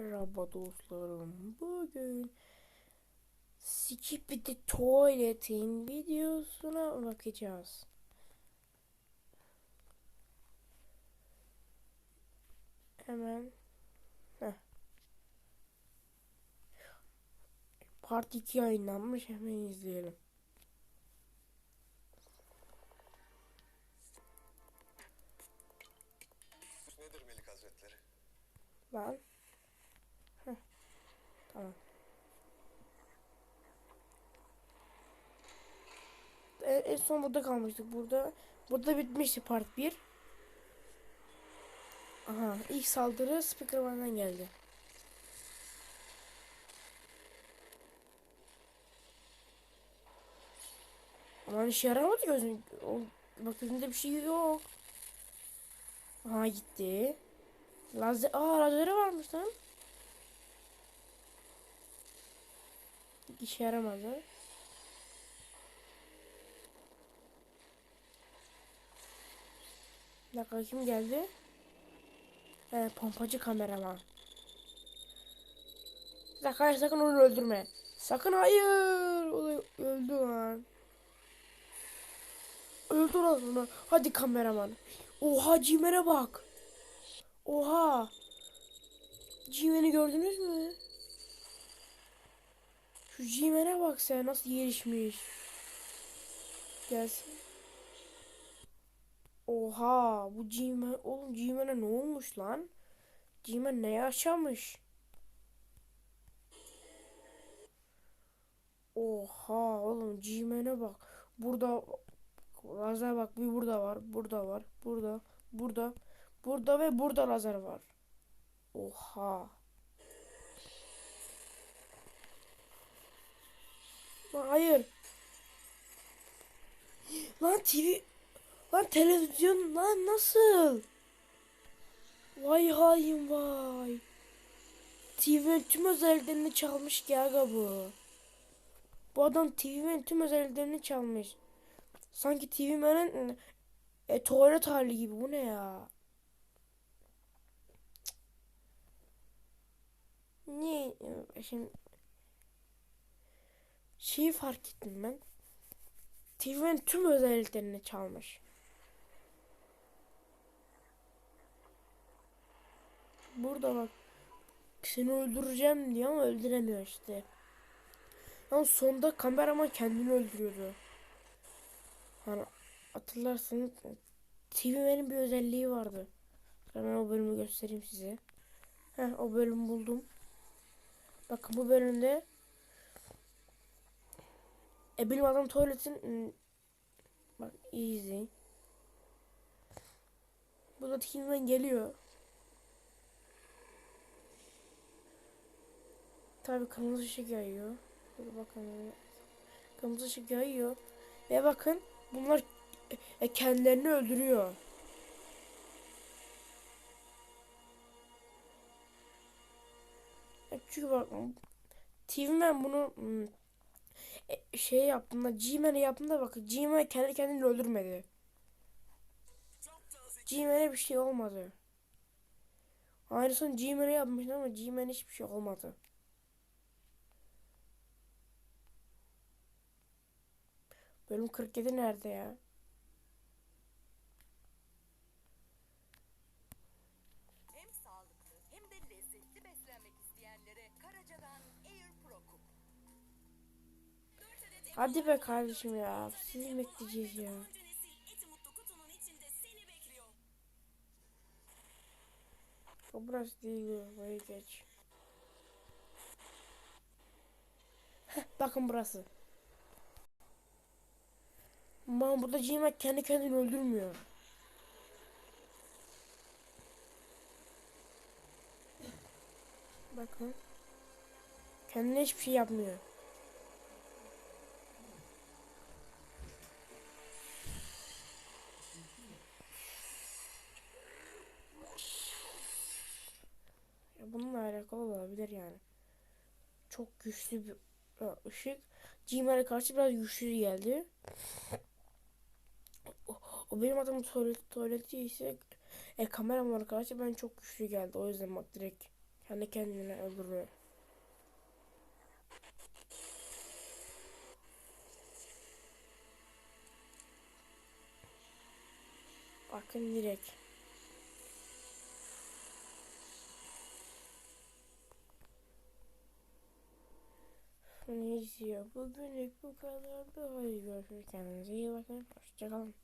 Merhaba dostlarım. Bugün Skip the Toilet'in videosuna bakacağız. Hemen Heh. Part 2 yayınlanmış. Hemen izleyelim. Nedir Melik Hazretleri? Lan. Heh. Tamam. En, son burada kalmıştık. Burada burada bitmişti part 1. Aha ilk saldırı Speakerman'dan geldi. Ama işe yaramadı gözün. O, bak gözünde bir şey yok. Aha gitti. Lazer, aa lazeri varmış lan. İşe yaramadı. Bir dakika kim geldi? He, pompacı kameraman. Bir sakın onu öldürme. Sakın hayır. O da öldü lan. Öldü lan onu. Hadi kameraman. Oha cimere bak. Oha. Cimen'i gördünüz mü? Şu Cimen'e bak sen nasıl gelişmiş. Gelsin. Oha bu Cimen oğlum Cimen'e ne olmuş lan? Cimen ne yaşamış? Oha oğlum Cimen'e bak. Burada lazer bak bir burada var, burada var, burada, burada, burada ve burada lazer var. Oha. Hayır. Lan TV Lan televizyon lan nasıl? Vay hain vay. TV'nin tüm özelliklerini çalmış ki aga bu. Bu adam TV'nin tüm özelliklerini çalmış. Sanki TV'nin e, tuvalet hali gibi. Bu ne ya? Niye? e, Şimdi şeyi fark ettim ben. TV'nin tüm özelliklerini çalmış. Burada bak. Seni öldüreceğim diyor ama öldüremiyor işte. Ama sonda kameraman kendini öldürüyordu. Hani hatırlarsanız TV'nin bir özelliği vardı. Hemen o bölümü göstereyim size. Heh, o bölümü buldum. Bakın bu bölümde e benim adam tuvaletin ım, bak izleyin. Burada TV'den geliyor. Tabi kırmızı ışık yayıyor. Bakın. Kırmızı ışık yayıyor. Ve bakın bunlar e, kendilerini öldürüyor. E, Çünkü bak TV'men bunu hmm, e, şey yaptığında G-Man'e yaptığında bak G-Man kendi kendini öldürmedi. G-Man'e bir şey olmadı. Aynısını G-Man'e yapmışlar ama G-Man hiçbir şey olmadı. Bölüm 47 nerede ya? Hem sağlıklı hem de lezzetli beslenmek isteyenlere Karaca'dan Air Pro Cook. Hadi be kardeşim ya. Sizi bekleyeceğiz ya. O burası değil. Burayı geç. Bakın burası. Ama burada G-Man kendi kendini öldürmüyor. Bakın. Kendine hiçbir şey yapmıyor. Ya bununla alakalı olabilir yani. Çok güçlü bir ışık. Gmail'e karşı biraz güçlü geldi. Benim adım tuvalet, tuvaleti ise e, kameram arkadaşlar ben çok güçlü geldi. O yüzden bak direkt kendi kendine öldürüyor. Bakın direkt. Neyse bugünlük bu kadar. Hadi görüşürüz. Kendinize iyi bakın. Hoşçakalın.